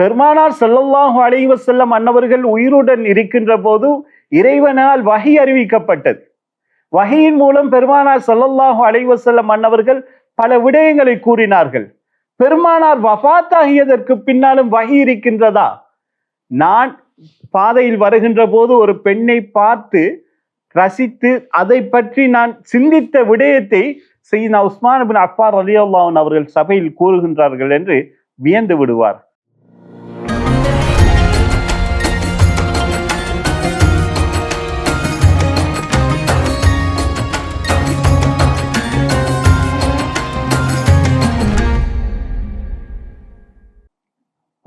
பெருமானார் செல்லல்லாஹு அலைஹி செல்லம் அன்னவர்கள் உயிருடன் இருக்கின்ற போது இறைவனால் வகை அறிவிக்கப்பட்டது. வகையின் மூலம் பெருமானார் செல்லல்லாஹு அலைஹி செல்லம் அன்னவர்கள் பல விடயங்களை கூறினார்கள். பெருமானார் வஃபாத்தாகியதற்கு பின்னாலும் வகை இருக்கின்றதா? நான் பாதையில் வருகின்ற போது ஒரு பெண்ணை பார்த்து ரசித்து அதை பற்றி நான் சிந்தித்த விடயத்தை செய்யினா உஸ்மான் பின் அப்பார் ரலியல்லாஹு அவர்கள் சபையில் கூறுகின்றார்கள் என்று வியந்து விடுவார்.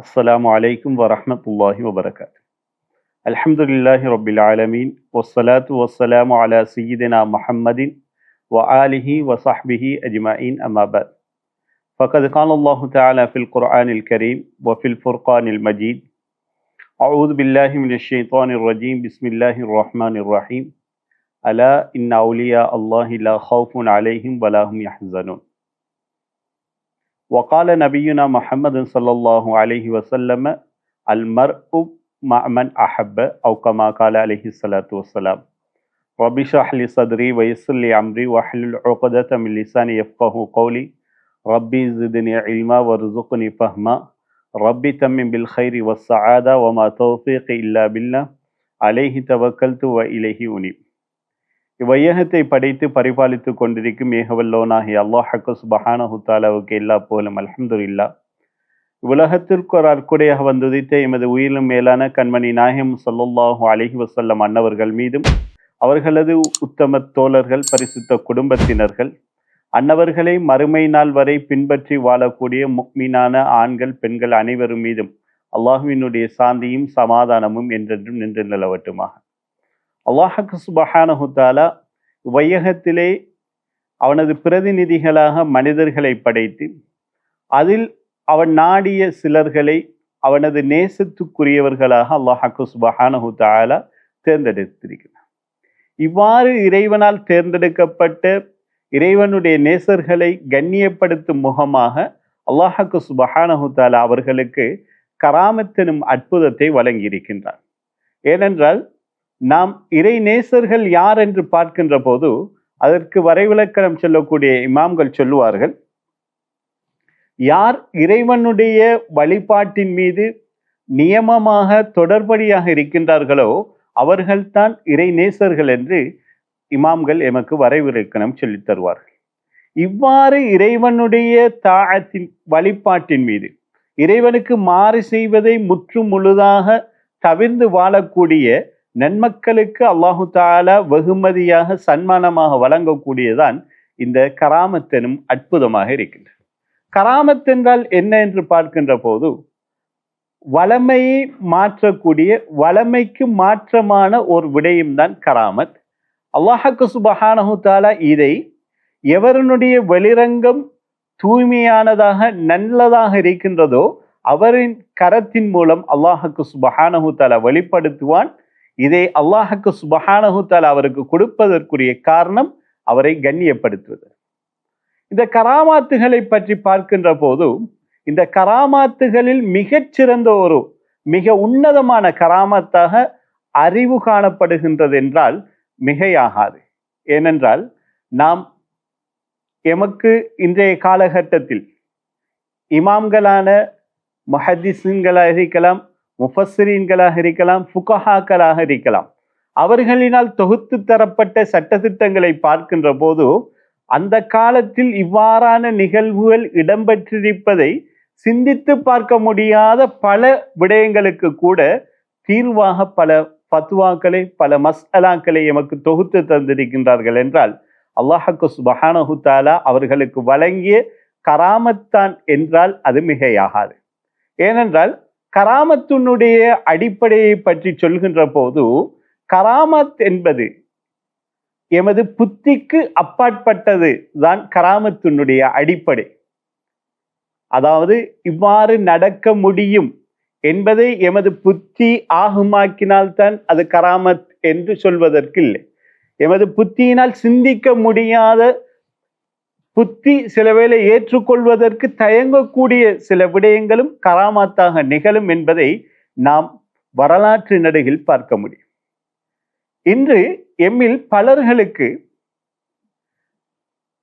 السلام عليكم ورحمة الله وبركاته. الحمد لله رب العالمين والصلاة والسلام على سيدنا محمد وآله وصحبه أجمعين أما بعد. فقد قال الله تعالى في القرآن الكريم وفي الفرقان المجيد أعوذ بالله من الشيطان الرجيم بسم الله الرحمن الرحيم. ألا إن أولياء الله لا خوف عليهم ولا هم يحزنون. وقال نبينا محمد صلى الله عليه وسلم المرء مع من أحب أو كما قال عليه الصلاة والسلام. رب اشرح لي صدري ويسر لي أمري واحلل عقدة من لساني يفقه قولي. ربي زدني علما وارزقني فهما. ربي تمم بالخير والسعادة وما توفيقي إلا بالله. عليه توكلت وإليه أنيب. இவ்வையகத்தை படைத்து பரிபாலித்துக் கொண்டிருக்கும் ஏகவல்லோனாகி அல்லாஹ் சுபஹானஹு பஹானஹுத்தாலாவுக்கு எல்லா போலும் அல்ஹம்துலில்லா. உலகத்திற்கு ஒரு அற்குடையாக வந்துதித்த எமது உயிரிலும் மேலான கண்மணி நாயகம் ஸல்லல்லாஹு அலஹி வசல்லம் அன்னவர்கள் மீதும் அவர்களது உத்தம தோழர்கள் பரிசுத்த குடும்பத்தினர்கள் அன்னவர்களை மறுமை நாள் வரை பின்பற்றி வாழக்கூடிய முக்மீனான ஆண்கள் பெண்கள் அனைவரும் மீதும் அல்லாஹுவினுடைய சாந்தியும் சமாதானமும் என்றென்றும் நின்று நிலவட்டுமாக. அல்லாஹக்கு சுபஹானஹுத்தாலா வையகத்திலே அவனது பிரதிநிதிகளாக மனிதர்களை படைத்து அதில் அவன் நாடிய சிலர்களை அவனது நேசத்துக்குரியவர்களாக அல்லாஹக்கு சுபஹானஹு தாலா தேர்ந்தெடுத்திருக்கிறான். இவ்வாறு இறைவனால் தேர்ந்தெடுக்கப்பட்ட இறைவனுடைய நேசர்களை கண்ணியப்படுத்தும் முகமாக அல்லாஹக்கு சுபஹானஹு தாலா அவர்களுக்கு கராமத்தெனும் அற்புதத்தை வழங்கியிருக்கின்றார் ஏனென்றால் நாம் இறை நேசர்கள் யார் என்று பார்க்கின்ற போது அதற்கு வரைவிலக்கணம் சொல்லக்கூடிய இமாம்கள் சொல்லுவார்கள் யார் இறைவனுடைய வழிபாட்டின் மீது நியமமாக தொடர்படியாக இருக்கின்றார்களோ அவர்கள்தான் இறை நேசர்கள் என்று இமாம்கள் எமக்கு வரைவிலக்கணம் சொல்லித் தருவார்கள். இவ்வாறு இறைவனுடைய தாழத்தின் வழிபாட்டின் மீது இறைவனுக்கு மாறு செய்வதை முற்று முழுதாக தவிர்ந்து வாழக்கூடிய நன்மக்களுக்கு அல்லாஹு தாலா வெகுமதியாக சன்மானமாக வழங்கக்கூடியதான் இந்த கராமத்தெனும் அற்புதமாக இருக்கின்றது. கராமத் என்றால் என்ன என்று பார்க்கின்ற போது வளமையை மாற்றக்கூடிய வளமைக்கு மாற்றமான ஒரு விடயம் தான் கராமத். அல்லாஹக்கு சுபஹானஹு தாலா இதை எவருடைய வெளிரங்கம் தூய்மையானதாக நல்லதாக இருக்கின்றதோ அவரின் கரத்தின் மூலம் அல்லாஹக்கு சுபஹானஹு தாலா வெளிப்படுத்துவான். இதை அல்லாஹுக்கு சுபஹானஹு அவருக்கு கொடுப்பதற்குரிய காரணம் அவரை கண்ணியப்படுத்துவது. இந்த கராமாத்துகளை பற்றி பார்க்கின்ற போது இந்த கராமாத்துகளில் மிகச்சிறந்த ஒரு மிக உன்னதமான கராமத்தாக அறிவு காணப்படுகின்றது என்றால் மிகையாகாது. ஏனென்றால் நாம் எமக்கு இன்றைய காலகட்டத்தில் இமாம்களான மஹதிசுங்களாக இருக்கலாம் முஃபஸ்ரீன்களாக இருக்கலாம் ஃபுகஹாக்களாக இருக்கலாம். அவர்களினால் தொகுத்து தரப்பட்ட சட்டத்திட்டங்களை பார்க்கின்ற போது அந்த காலத்தில் இவ்வாறான நிகழ்வுகள் இடம்பெற்றிருப்பதை சிந்தித்து பார்க்க முடியாத பல விடயங்களுக்கு கூட தீர்வாக பல பத்துவாக்களை பல மஸ்அலாக்களை எமக்கு தொகுத்து தந்திருக்கின்றார்கள் என்றால் அல்லாஹக்கு சுபஹானஹு தாலா அவர்களுக்கு வழங்கிய கராமத்தான் என்றால் அது மிகையாகாது. ஏனென்றால் கராமத்தினுடைய அடிப்படையை பற்றி சொல்கின்ற போது கராமத் என்பது எமது புத்திக்கு அப்பாற்பட்டது தான் கராமத்தினுடைய அடிப்படை. அதாவது இவ்வாறு நடக்க முடியும் என்பதை எமது புத்தி ஆகுமாக்கினால்தான் அது கராமத் என்று சொல்வதற்கு இல்லை எமது புத்தியினால் சிந்திக்க முடியாத புத்தி சில வேலை ஏற்றுக்கொள்வதற்கு தயங்கக்கூடிய சில விடயங்களும் கராமாத்தாக நிகழும் என்பதை நாம் வரலாற்று நடுகில் பார்க்க முடியும். இன்று எம்மில் பலர்களுக்கு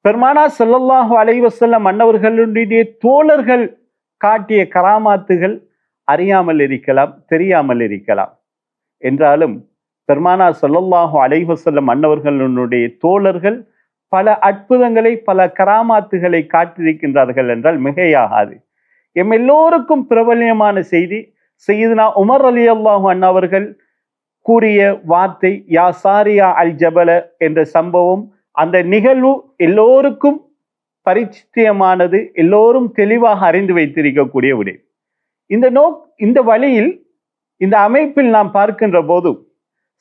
பெருமானா செல்லல்லாஹு அலைஹி மன்னவர்களுடைய தோழர்கள் காட்டிய கராமாத்துகள் அறியாமல் இருக்கலாம் தெரியாமல் இருக்கலாம். என்றாலும் பெருமானா சொல்லல்லாஹு அலைஹி மன்னவர்களுடைய தோழர்கள் பல அற்புதங்களை பல கராமாத்துகளை காட்டியிருக்கின்றார்கள் என்றால் மிகையாகாது. எம் எல்லோருக்கும் பிரபல்யமான செய்தி செய்தினா உமர் அலி அல்லாஹு அண்ணவர்கள் கூறிய வார்த்தை யா சாரியா அல் ஜபல என்ற சம்பவம் அந்த நிகழ்வு எல்லோருக்கும் பரிச்சித்தியமானது எல்லோரும் தெளிவாக அறிந்து வைத்திருக்கக்கூடிய விடை இந்த நோ இந்த வழியில் இந்த அமைப்பில் நாம் பார்க்கின்ற போது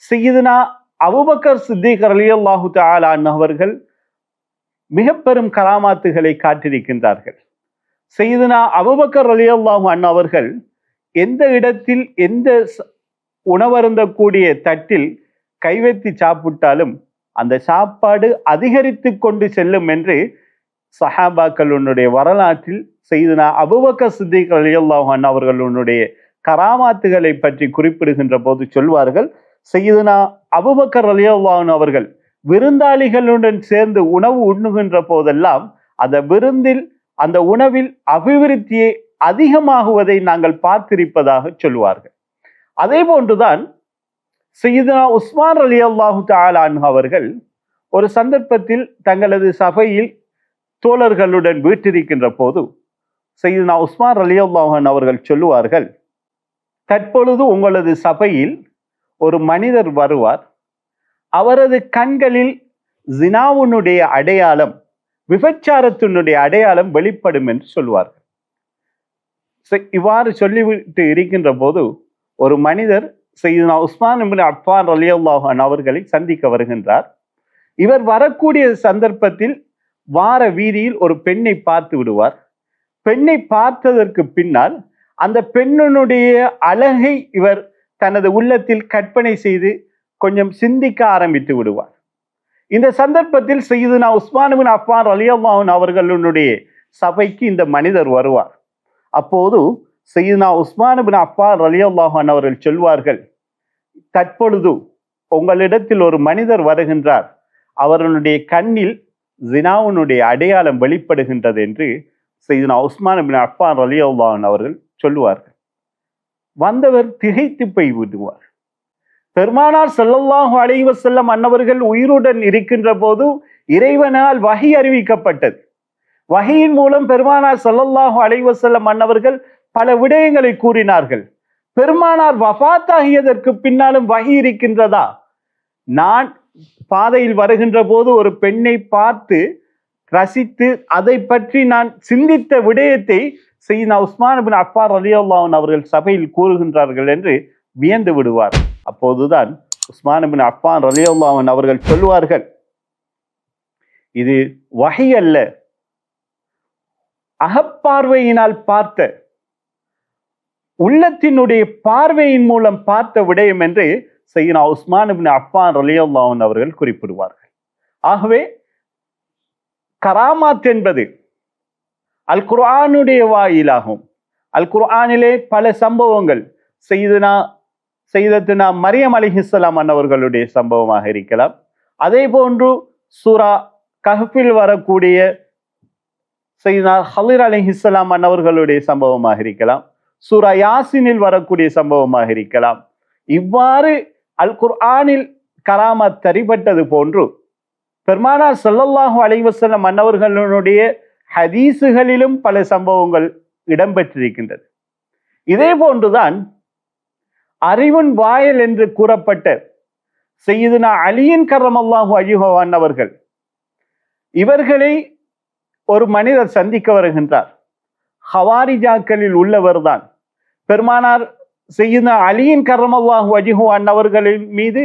செய்தினா அபுபக்கர் சித்திக் அலி அல்லாஹு தாலான் அவர்கள் மிக பெரும் கராமாத்துகளை காட்டியிருக்கின்றார்கள். செய்தனா அபுபக்கர் அலி அல்லாஹு அண்ணா அவர்கள் எந்த இடத்தில் எந்த ச- உணவருந்தக்கூடிய தட்டில் கைவெத்தி சாப்பிட்டாலும் அந்த சாப்பாடு அதிகரித்து கொண்டு செல்லும் என்று சஹாபாக்களுடைய வரலாற்றில் செய்தனா அபுபக்கர் சித்திக் அலி அல்லாஹு அண்ணா அவர்களுடைய கராமாத்துகளை பற்றி குறிப்பிடுகின்ற போது சொல்வார்கள் செய்தனா அபுபக்கர் அலி அல்லாஹன் அவர்கள் விருந்தாளிகளுடன் சேர்ந்து உணவு உண்ணுகின்ற போதெல்லாம் அந்த விருந்தில் அந்த உணவில் அபிவிருத்தியை அதிகமாகுவதை நாங்கள் பார்த்திருப்பதாக சொல்வார்கள் அதே போன்றுதான் செய்யுதனா உஸ்மான் அலி அல்லாஹு தாலான் அவர்கள் ஒரு சந்தர்ப்பத்தில் தங்களது சபையில் தோழர்களுடன் வீற்றிருக்கின்ற போது செய்யுதனா உஸ்மான் அலி அல்லாஹன் அவர்கள் சொல்லுவார்கள் தற்பொழுது உங்களது சபையில் ஒரு மனிதர் வருவார் அவரது கண்களில் ஜினாவுனுடைய அடையாளம் விபச்சாரத்தினுடைய அடையாளம் வெளிப்படும் என்று சொல்வார்கள். இவ்வாறு சொல்லிவிட்டு இருக்கின்ற போது ஒரு மனிதர் செய்யுனா உஸ்மான் இப்னு அஃபான் ரலியல்லாஹு அன்ஹு அவர்களை சந்திக்க வருகின்றார். இவர் வரக்கூடிய சந்தர்ப்பத்தில் வார வீதியில் ஒரு பெண்ணை பார்த்து விடுவார். பெண்ணை பார்த்ததற்கு பின்னால் அந்த பெண்ணினுடைய அழகை இவர் தனது உள்ளத்தில் கற்பனை செய்து கொஞ்சம் சிந்திக்க ஆரம்பித்து விடுவார். இந்த சந்தர்ப்பத்தில் செய்துனா உஸ்மானுவின் அஃபான் அலியல்லாஹன் அவர்களுடைய சபைக்கு இந்த மனிதர் வருவார். அப்போது செய்யுதுனா உஸ்மானுபின் அஃபான் அலியல்லாஹன் அவர்கள் சொல்வார்கள் தற்பொழுது உங்களிடத்தில் ஒரு மனிதர் வருகின்றார். அவர்களுடைய கண்ணில் ஜினாவுனுடைய அடையாளம் வெளிப்படுகின்றது என்று செய்துனா உஸ்மான் பின் அஃபான் அலியல்லாஹன் அவர்கள் சொல்லுவார்கள் வந்தவர் திகைத்து போய் விடுவார். பெருமானார் செல்லல்லாஹு அலைஹி செல்லம் அன்னவர்கள் உயிருடன் இருக்கின்ற போது இறைவனால் வகை அறிவிக்கப்பட்டது. வகையின் மூலம் பெருமானார் செல்லல்லாஹு அழைவ செல்லம் அன்னவர்கள் பல விடயங்களை கூறினார்கள். பெருமானார் வஃபாத்தாகியதற்கு பின்னாலும் வகை இருக்கின்றதா? நான் பாதையில் வருகின்ற போது ஒரு பெண்ணை பார்த்து ரசித்து அதை பற்றி நான் சிந்தித்த விடயத்தை செய்யினா உஸ்மான் பின் அஃபார் ரலியல்லாஹு அவர்கள் சபையில் கூறுகின்றார்கள் என்று வியந்து விடுவார் அப்போதுதான் உஸ்மானபின் அஃபான் ரலியுல்லாமன் அவர்கள் சொல்லுவார்கள் இது வகை அல்ல அகப்பார்வையினால் பார்த்த உள்ளத்தினுடைய பார்வையின் மூலம் பார்த்த விடயம் என்று செய்யினா உஸ்மான் பின் அஃபான் ரலியல்லாஹு அவர்கள் குறிப்பிடுவார்கள். ஆகவே கராமாத் என்பது அல் குர்ஆனுடைய வாயிலாகும். அல் குர்ஆனிலே பல சம்பவங்கள் செய்தனா செய்தத்துனா மரியம் அலிஹிஸ்லாம் அன்னவர்களுடைய சம்பவமாக இருக்கலாம். அதே போன்று சூரா கஹ்பில் வரக்கூடிய செய்தா ஹலிர் அலிஹிஸ்லாம் அன்னவர்களுடைய சம்பவமாக இருக்கலாம். சூரா யாசினில் வரக்கூடிய சம்பவமாக இருக்கலாம். இவ்வாறு அல் குர்ஆனில் கராமத் தரிப்பட்டது போன்று பெருமானார் சொல்லல்லாஹு அலைஹி அன்னவர்களுடைய ஹதீசுகளிலும் பல சம்பவங்கள் இடம்பெற்றிருக்கின்றது. இதே போன்றுதான் அறிவின் வாயல் என்று கூறப்பட்ட செய்யுதுனா அலியின் கரமல்லாஹு அஜிஹோவான் அவர்கள். இவர்களை ஒரு மனிதர் சந்திக்க வருகின்றார். ஹவாரிஜாக்களில் உள்ளவர்தான் பெருமானார் செய்யுத அலியின் கரமல்லாஹு அஜிஹோவான் அவர்களின் மீது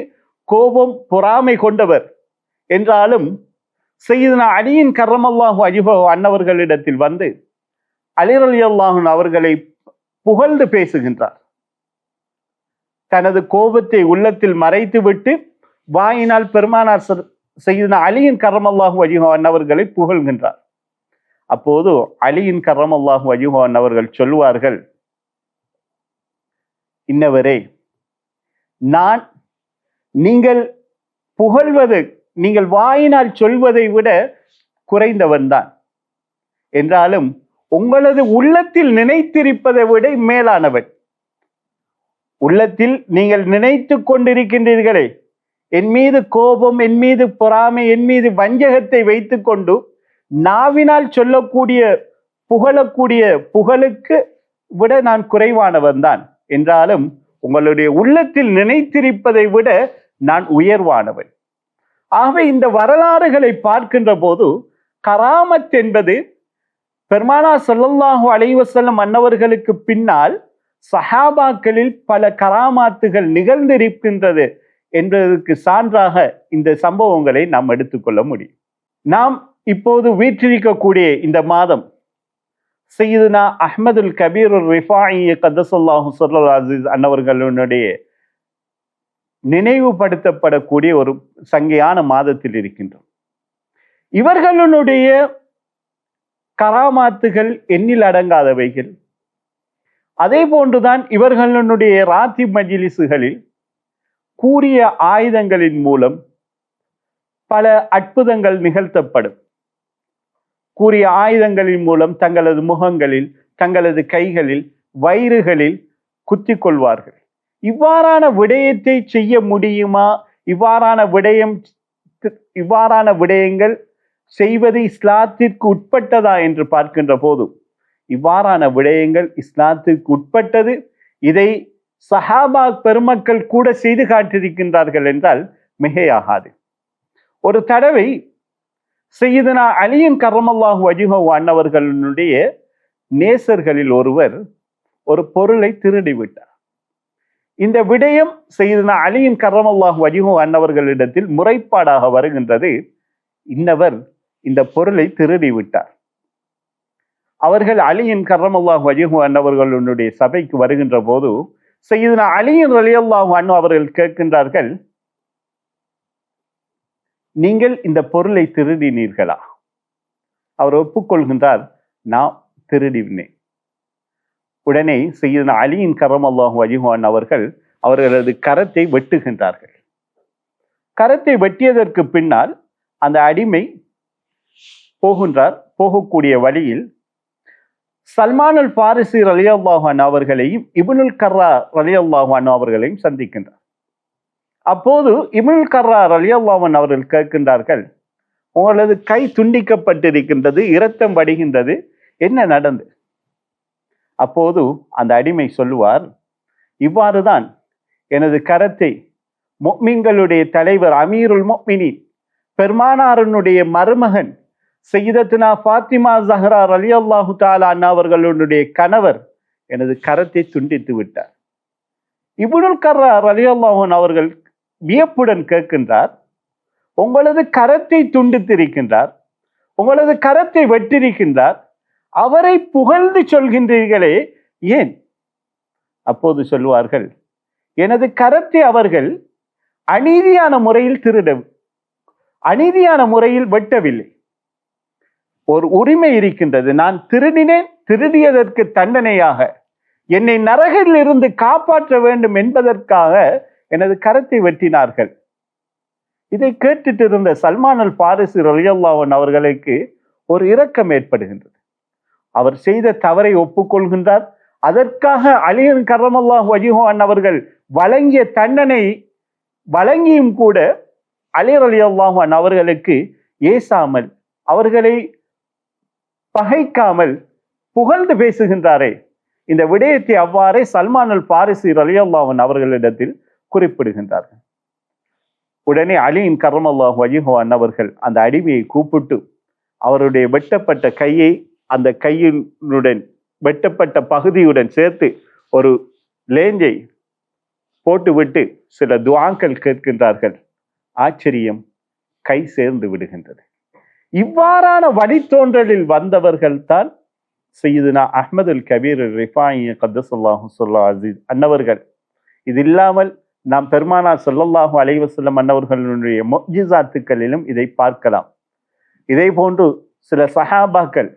கோபம் பொறாமை கொண்டவர். என்றாலும் செய்யுதுனா அலியின் கர்ரமல்லாஹு அஜிபோ அன்னவர்களிடத்தில் வந்து அலிரலி அல்லாஹன் அவர்களை புகழ்ந்து பேசுகின்றார். தனது கோபத்தை உள்ளத்தில் மறைத்துவிட்டு வாயினால் பெருமானார் செய்தன அலியின் கர்ரமல்லாஹு வஜிஹான் அவர்களை புகழ்கின்றார். அப்போது அலியின் கரம் வஜிஹான் அவர்கள் சொல்வார்கள் இன்னவரே நான் நீங்கள் புகழ்வது நீங்கள் வாயினால் சொல்வதை விட குறைந்தவன்தான் என்றாலும் உங்களது உள்ளத்தில் நினைத்திருப்பதை விட மேலானவன். உள்ளத்தில் நீங்கள் நினைத்து கொண்டிருக்கின்றீர்களே. என் மீது கோபம் என் மீது பொறாமை என் மீது வஞ்சகத்தை வைத்துக்கொண்டு நாவினால் சொல்லக்கூடிய புகழக்கூடிய புகழுக்கு விட நான் குறைவானவன் தான். என்றாலும் உங்களுடைய உள்ளத்தில் நினைத்திருப்பதை விட நான் உயர்வானவன். ஆகவே இந்த வரலாறுகளை பார்க்கின்ற போது கராமத் என்பது பெருமானா சொல்லல்லாஹு அலைவசல்லம் அன்னவர்களுக்கு பின்னால் சஹாபாக்களில் பல கராமாத்துகள் நிகழ்ந்திருக்கின்றது என்பதற்கு சான்றாக இந்த சம்பவங்களை நாம் எடுத்துக்கொள்ள முடியும். நாம் இப்போது வீற்றிருக்கக்கூடிய இந்த மாதம் சையதுனா அஹ்மதுல் கபீர் ரிஃபாயி கதசுல்லாஹு சொல்லல் அசீஸ் அன்னவர்களுடைய நினைவுபடுத்தப்படக்கூடிய ஒரு சங்கையான மாதத்தில் இருக்கின்றோம். இவர்களுடைய கராமாத்துகள் எண்ணில் அடங்காதவைகள். அதே போன்றுதான் இவர்களுடைய ராத்தி மஜிலிசுகளில் கூறிய ஆயுதங்களின் மூலம் பல அற்புதங்கள் நிகழ்த்தப்படும். கூறிய ஆயுதங்களின் மூலம் தங்களது முகங்களில் தங்களது கைகளில் வயிறுகளில் குத்திக் கொள்வார்கள். இவ்வாறான விடயத்தை செய்ய முடியுமா? இவ்வாறான விடயம் இவ்வாறான விடயங்கள் செய்வது இஸ்லாத்திற்கு உட்பட்டதா என்று பார்க்கின்ற போதும் இவ்வாறான விடயங்கள் இஸ்லாத்துக்கு உட்பட்டது. இதை சஹாபா பெருமக்கள் கூட செய்து காட்டியிருக்கின்றார்கள் என்றால் மிகையாகாது. ஒரு தடவை செய்தனா அலியின் கரமல்லாஹு வஜிஹோ அன்னவர்களுடைய நேசர்களில் ஒருவர் ஒரு பொருளை திருடி விட்டார் இந்த விடயம் செய்தனா அலியின் கரமல்லாஹு வஜிஹோ அன்னவர்களிடத்தில் முறைப்பாடாக வருகின்றது. இன்னவர் இந்த பொருளை திருடி விட்டார் அவர்கள் அலியின் கரமல்லாஹு வஜிஹு அன்னவர்களுடைய சபைக்கு வருகின்ற போது செய்தனா அலியின் ரலியல்லாஹு அன்னு அவர்கள் கேட்கின்றார்கள் நீங்கள் இந்த பொருளை திருடினீர்களா? அவர் ஒப்புக்கொள்கின்றார் நான் திருடினேன். உடனே செய்தனா அலியின் கரம் அல்லாஹு வஜிஹான் அவர்கள் அவர்களது கரத்தை வெட்டுகின்றார்கள். கரத்தை வெட்டியதற்கு பின்னால் அந்த அடிமை போகின்றார் போகக்கூடிய வழியில் சல்மான் அல் பாரிசி ரலியல்லாஹான் அவர்களையும் இபுனுல் கர்ரா ரலியல்லாஹான் அவர்களையும் சந்திக்கின்றார். அப்போது இபுனுல் கர்ரா ரலியல்லாஹன் அவர்கள் கேட்கின்றார்கள் உங்களது கை துண்டிக்கப்பட்டிருக்கின்றது இரத்தம் வடிகின்றது என்ன நடந்து? அப்போது அந்த அடிமை சொல்லுவார் இவ்வாறு தான் எனது கரத்தை மொக்மின்களுடைய தலைவர் அமீருல் மொக்மினி பெருமானாரனுடைய மருமகன் செய்யதத்தினா ஃபாத்திமா ஜஹரா அலி அல்லாஹு தாலா அவர்களுடைய கணவர் எனது கரத்தை துண்டித்து விட்டார். இபுனுல் கர்ரா அலி அல்லாஹன் அவர்கள் வியப்புடன் கேட்கின்றார் உங்களது கரத்தை துண்டித்திருக்கின்றார் உங்களது கரத்தை வெட்டிருக்கின்றார் அவரை புகழ்ந்து சொல்கின்றீர்களே ஏன்? அப்போது சொல்லுவார்கள் எனது கரத்தை அவர்கள் அநீதியான முறையில் திருட அநீதியான முறையில் வெட்டவில்லை. ஒரு உரிமை இருக்கின்றது. நான் திருடினேன் திருடியதற்கு தண்டனையாக. என்னை நரகில் இருந்து காப்பாற்ற வேண்டும் என்பதற்காக எனது கரத்தை வெட்டினார்கள். இதை கேட்டுட்டு இருந்த சல்மான் அல் பாரிசு ரலியல்லாவன் அவர்களுக்கு ஒரு இரக்கம் ஏற்படுகின்றது. அவர் செய்த தவறை ஒப்புக்கொள்கின்றார். அதற்காக அலியன் கரமல்லாஹ் வஜிஹான் அவர்கள் வழங்கிய தண்டனை வழங்கியும் கூட அலி அலி அல்லாஹான் அவர்களுக்கு ஏசாமல் அவர்களை பகைக்காமல் புகழ்ந்து பேசுகின்றாரே. இந்த விடயத்தை அவ்வாறே சல்மான் அல் பாரிசி அலி அவர்களிடத்தில் குறிப்பிடுகின்றார்கள். உடனே அலியின் கரமல்லாஹ் வஜிஹான் அவர்கள் அந்த அடிமையை கூப்பிட்டு அவருடைய வெட்டப்பட்ட கையை அந்த கையினுடன் வெட்டப்பட்ட பகுதியுடன் சேர்த்து ஒரு லேஞ்சை போட்டுவிட்டு சில துவாக்கள் கேட்கின்றார்கள். ஆச்சரியம் கை சேர்ந்து விடுகின்றது. இவ்வாறான வழித்தோன்றலில் வந்தவர்கள் தான் செய்யுதுனா அஹ்மதுல் கபீர் ரிஃபாயி கத்தசுல்லாஹு சொல்லா அசீஸ் அன்னவர்கள். இது இல்லாமல் நாம் பெருமானா சொல்லல்லாஹு அலைவசல்லம் அன்னவர்களுடைய மொஜிசாத்துக்களிலும் இதை பார்க்கலாம். இதே போன்று சில சஹாபாக்கள்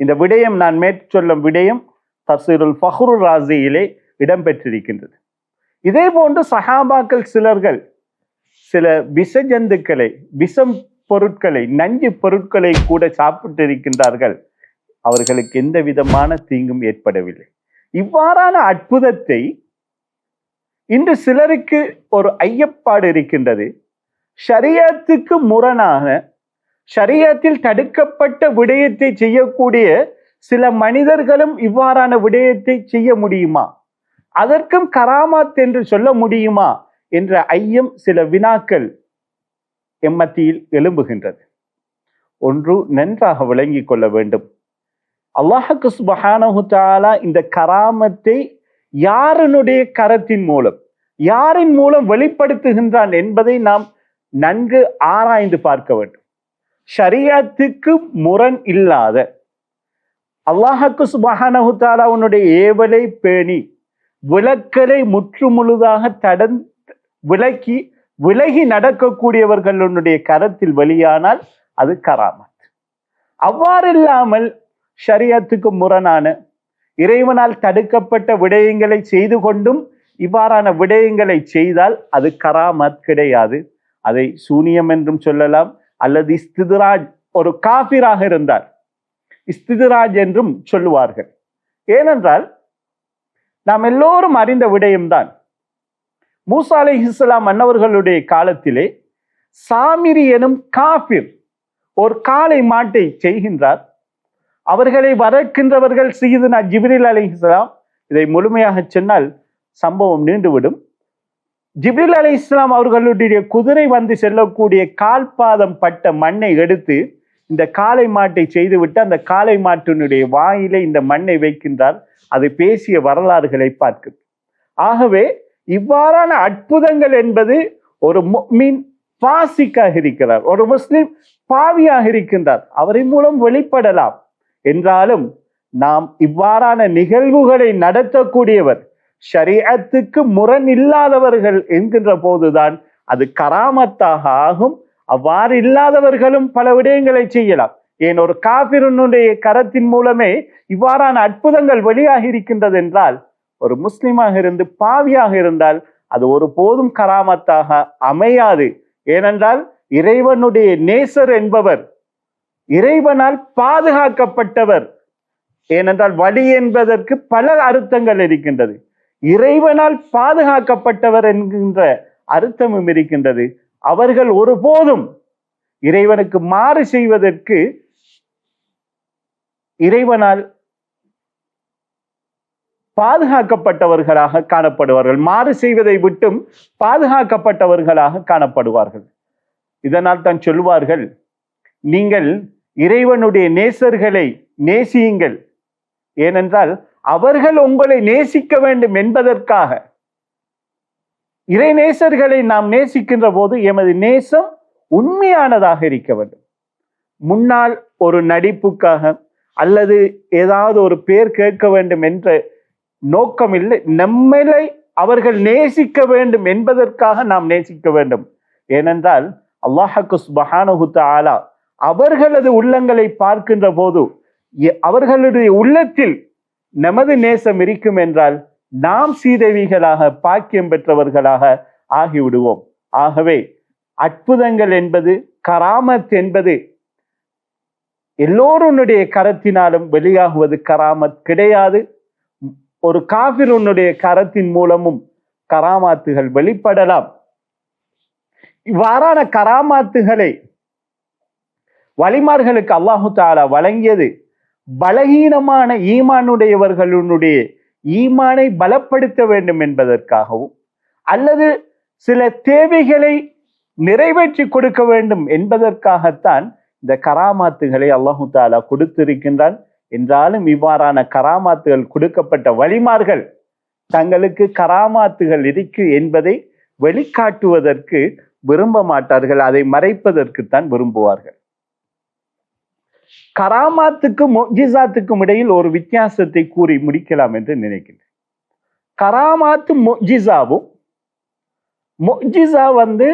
இந்த விடயம் நான் மேற்சொல்லும் விடயம் தசீருல் ஃபஹ்ரு ராசியிலே இடம்பெற்றிருக்கின்றது. இதே போன்று சஹாபாக்கள் சிலர்கள் சில விஷ ஜந்துக்களை விஷம் பொருட்களை நஞ்சு பொருட்களை கூட சாப்பிட்டிருக்கின்றார்கள். அவர்களுக்கு எந்த விதமான தீங்கும் ஏற்படவில்லை. இவ்வாறான அற்புதத்தை இன்று சிலருக்கு ஒரு ஐயப்பாடு இருக்கின்றது. ஷரியத்துக்கு முரணாக ஷரியத்தில் தடுக்கப்பட்ட விடயத்தை செய்யக்கூடிய சில மனிதர்களும் இவ்வாறான விடயத்தை செய்ய முடியுமா? அதற்கும் கராமாத் என்று சொல்ல முடியுமா? என்ற ஐயம் சில வினாக்கள் எம்மத்தியில் எழும்புகின்றது. ஒன்று நன்றாக விளங்கிக் கொள்ள வேண்டும். அல்லாஹுக்கு சுபஹானஹு இந்த கராமத்தை யாருனுடைய கரத்தின் மூலம் யாரின் மூலம் வெளிப்படுத்துகின்றான் என்பதை நாம் நன்கு ஆராய்ந்து பார்க்க வேண்டும். ஷரியத்துக்கு முரண் இல்லாத அல்லாஹக்கு சுபஹானஹு உன்னுடைய ஏவலை பேணி விளக்கலை முற்று முழுதாக தடன் விலக்கி விலகி நடக்கக்கூடியவர்களுடைய கரத்தில் வெளியானால் அது கராமத். அவ்வாறில்லாமல் ஷரியத்துக்கு முரணான இறைவனால் தடுக்கப்பட்ட விடயங்களை செய்து கொண்டும் இவ்வாறான விடயங்களை செய்தால் அது கராமத் கிடையாது. அதை சூனியம் என்றும் சொல்லலாம். அல்லது இஸ்திதுராஜ் ஒரு காபிராக இருந்தார். இஸ்திதுராஜ் என்றும் சொல்லுவார்கள். ஏனென்றால் நாம் எல்லோரும் அறிந்த விடயம்தான். மூசா அலை இஸ்லாம் அன்னவர்களுடைய காலத்திலே சாமிரி எனும் காபிர் ஒரு காளை மாட்டை செய்கின்றார். அவர்களை வரக்கின்றவர்கள் சீதுனா ஜிப்ரில் அலி இஸ்லாம் இதை முழுமையாக சொன்னால் சம்பவம் நீண்டுவிடும். ஜிப்ரில் அலி இஸ்லாம் அவர்களுடைய குதிரை வந்து செல்லக்கூடிய கால்பாதம் பட்ட மண்ணை எடுத்து இந்த காளை மாட்டை செய்துவிட்டு அந்த காளை மாட்டினுடைய வாயிலே இந்த மண்ணை வைக்கின்றார். அது பேசிய வரலாறுகளை பார்க்கும். ஆகவே இவ்வாறான அற்புதங்கள் என்பது ஒரு மீன் பாசிக்காக இருக்கிறார். ஒரு முஸ்லிம் பாவியாக இருக்கின்றார். அவரின் மூலம் வெளிப்படலாம். என்றாலும் நாம் இவ்வாறான நிகழ்வுகளை நடத்தக்கூடியவர் ஷரியத்துக்கு முரண் இல்லாதவர்கள் என்கின்ற போதுதான் அது கராமத்தாக ஆகும். அவ்வாறு இல்லாதவர்களும் பல விடயங்களை செய்யலாம். ஏன் ஒரு காபிரனுடைய கரத்தின் மூலமே இவ்வாறான அற்புதங்கள் வெளியாகி இருக்கின்றது என்றால் ஒரு முஸ்லீமாக இருந்து பாவியாக இருந்தால் அது ஒரு போதும் கராமத்தாக அமையாது. ஏனென்றால் இறைவனுடைய நேசர் என்பவர் இறைவனால் பாதுகாக்கப்பட்டவர். ஏனென்றால் வழி என்பதற்கு பல அர்த்தங்கள் இருக்கின்றது. இறைவனால் பாதுகாக்கப்பட்டவர் என்கின்ற அர்த்தமும் இருக்கின்றது. அவர்கள் ஒருபோதும் இறைவனுக்கு மாறு செய்வதற்கு இறைவனால் பாதுகாக்கப்பட்டவர்களாக காணப்படுவார்கள். மாறு செய்வதை விட்டும் பாதுகாக்கப்பட்டவர்களாக காணப்படுவார்கள். இதனால் தான் சொல்லுவார்கள் நீங்கள் இறைவனுடைய நேசர்களை நேசியுங்கள். ஏனென்றால் அவர்கள் உங்களை நேசிக்க வேண்டும் என்பதற்காக. இறை நேசர்களை நாம் நேசிக்கின்ற போது எமது நேசம் உண்மையானதாக இருக்க வேண்டும். முன்னால் ஒரு நடிப்புக்காக அல்லது ஏதாவது ஒரு பேர் கேட்க வேண்டும் என்ற நோக்கம் இல்லை நம்மளை அவர்கள் நேசிக்க வேண்டும் என்பதற்காக நாம் நேசிக்க வேண்டும். ஏனென்றால் அல்லாஹக்கு சுபஹானஹு ஆலா அவர்களது உள்ளங்களை பார்க்கின்ற போது அவர்களுடைய உள்ளத்தில் நமது நேசம் இருக்கும் என்றால் நாம் சீதவிகளாக பாக்கியம் பெற்றவர்களாக ஆகிவிடுவோம். ஆகவே அற்புதங்கள் என்பது கராமத் என்பது எல்லோருடைய கரத்தினாலும் வெளியாகுவது கராமத் கிடையாது. ஒரு காபிர் உன்னுடைய கரத்தின் மூலமும் கராமாத்துகள் வெளிப்படலாம். இவ்வாறான கராமாத்துகளை வழிமார்களுக்கு அல்லாஹு தாலா வழங்கியது பலகீனமான ஈமானுடையவர்களுடைய ஈமானை பலப்படுத்த வேண்டும் என்பதற்காகவும் அல்லது சில தேவைகளை நிறைவேற்றி கொடுக்க வேண்டும் என்பதற்காகத்தான் இந்த கராமாத்துகளை அல்லாஹு தாலா கொடுத்திருக்கின்றான். என்றாலும் இவ்வாறான கராமாத்துகள் கொடுக்கப்பட்ட வழிமார்கள் தங்களுக்கு கராமாத்துகள் இருக்கு என்பதை வெளிக்காட்டுவதற்கு விரும்ப மாட்டார்கள் அதை மறைப்பதற்குத்தான் விரும்புவார்கள். கராமாத்துக்கும் மொஜிசாத்துக்கும் இடையில் ஒரு வித்தியாசத்தை கூறி முடிக்கலாம் என்று நினைக்கிறேன் கராமாத்து மொஜிசாவும் மொஜிசா வந்து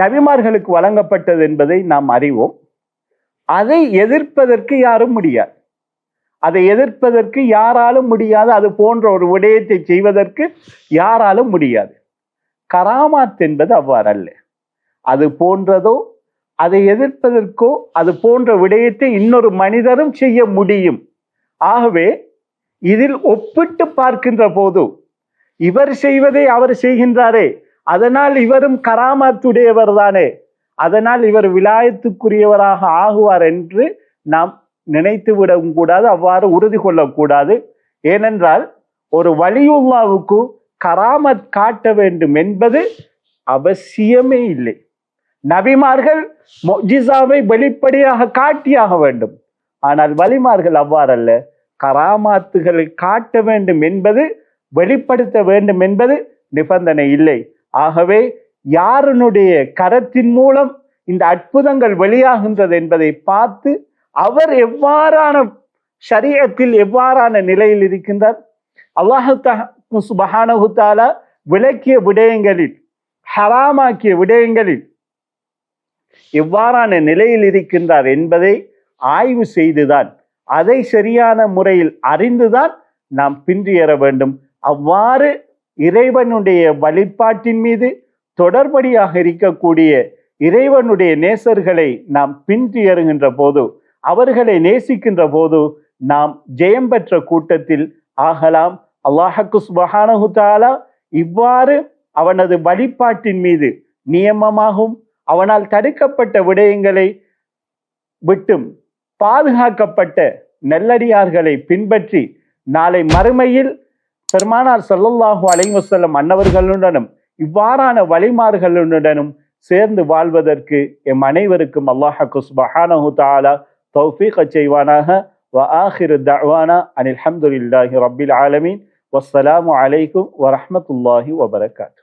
நபிமார்களுக்கு வழங்கப்பட்டது என்பதை நாம் அறிவோம். அதை எதிர்ப்பதற்கு யாரும் முடியாது. அதை எதிர்ப்பதற்கு யாராலும் முடியாது. அது போன்ற ஒரு விடயத்தை செய்வதற்கு யாராலும் முடியாது. கராமாத் என்பது அவ்வாறல்ல. அது போன்றதோ அதை எதிர்ப்பதற்கோ அது போன்ற விடயத்தை இன்னொரு மனிதரும் செய்ய முடியும். ஆகவே இதில் ஒப்பிட்டு பார்க்கின்ற போது இவர் செய்வதை அவர் செய்கின்றாரே. அதனால் இவரும் கராமாத்துடையவர் தானே. அதனால் இவர் விலாயத்துக்குரியவராக ஆகுவார் என்று நாம் நினைத்து விடவும் கூடாது அவ்வாறு உறுதி கொள்ளக்கூடாது ஏனென்றால் ஒரு வலியுல்லாவுக்கு கராமத் காட்ட வேண்டும் என்பது அவசியமே இல்லை. நபிமார்கள் மொஜிசாவை வெளிப்படையாக காட்டியாக வேண்டும். ஆனால் வலிமார்கள் அவ்வாறல்ல. கராமாத்துகளை காட்ட வேண்டும் என்பது வெளிப்படுத்த வேண்டும் என்பது நிபந்தனை இல்லை. ஆகவே யாருனுடைய கரத்தின் மூலம் இந்த அற்புதங்கள் வெளியாகின்றது என்பதை பார்த்து அவர் எவ்வாறான சரீரத்தில் எவ்வாறான நிலையில் இருக்கின்றார்? அல்லாஹு சுபஹானஹு தாலா விளக்கிய விடயங்களில் ஹராமாக்கிய விடயங்களில் எவ்வாறான நிலையில் இருக்கின்றார் என்பதை ஆய்வு செய்துதான் அதை சரியான முறையில் அறிந்துதான் நாம் பின்றியற வேண்டும். அவ்வாறு இறைவனுடைய வழிபாட்டின் மீது தொடர்படியாக இருக்கக்கூடிய இறைவனுடைய நேசர்களை நாம் பின்றியறுகின்ற போது அவர்களை நேசிக்கின்ற போது நாம் ஜெயம் பெற்ற கூட்டத்தில் ஆகலாம். அல்லாஹக்கு சுபஹானஹு தாலா இவ்வாறு அவனது வழிபாட்டின் மீது நியமமாகும். அவனால் தடுக்கப்பட்ட விடயங்களை விட்டும் பாதுகாக்கப்பட்ட நல்லடியார்களை பின்பற்றி நாளை மறுமையில் பெருமானார் சல்லல்லாஹு அலைவசல்லம் அன்னவர்களுடனும் இவ்வாறான வழிமார்களுடனும் சேர்ந்து வாழ்வதற்கு எம் அனைவருக்கும் அல்லாஹக்கு சுபஹானஹு தாலா தௌஃபீக செய்வானாக. வ ஆஹிரு தவானா அனில் ஹம்துல்லாஹி ரபில் ஆலமீன். வஸ்ஸலாமு அலைக்கும் வரஹமத்துல்லாஹி வபரகாத்து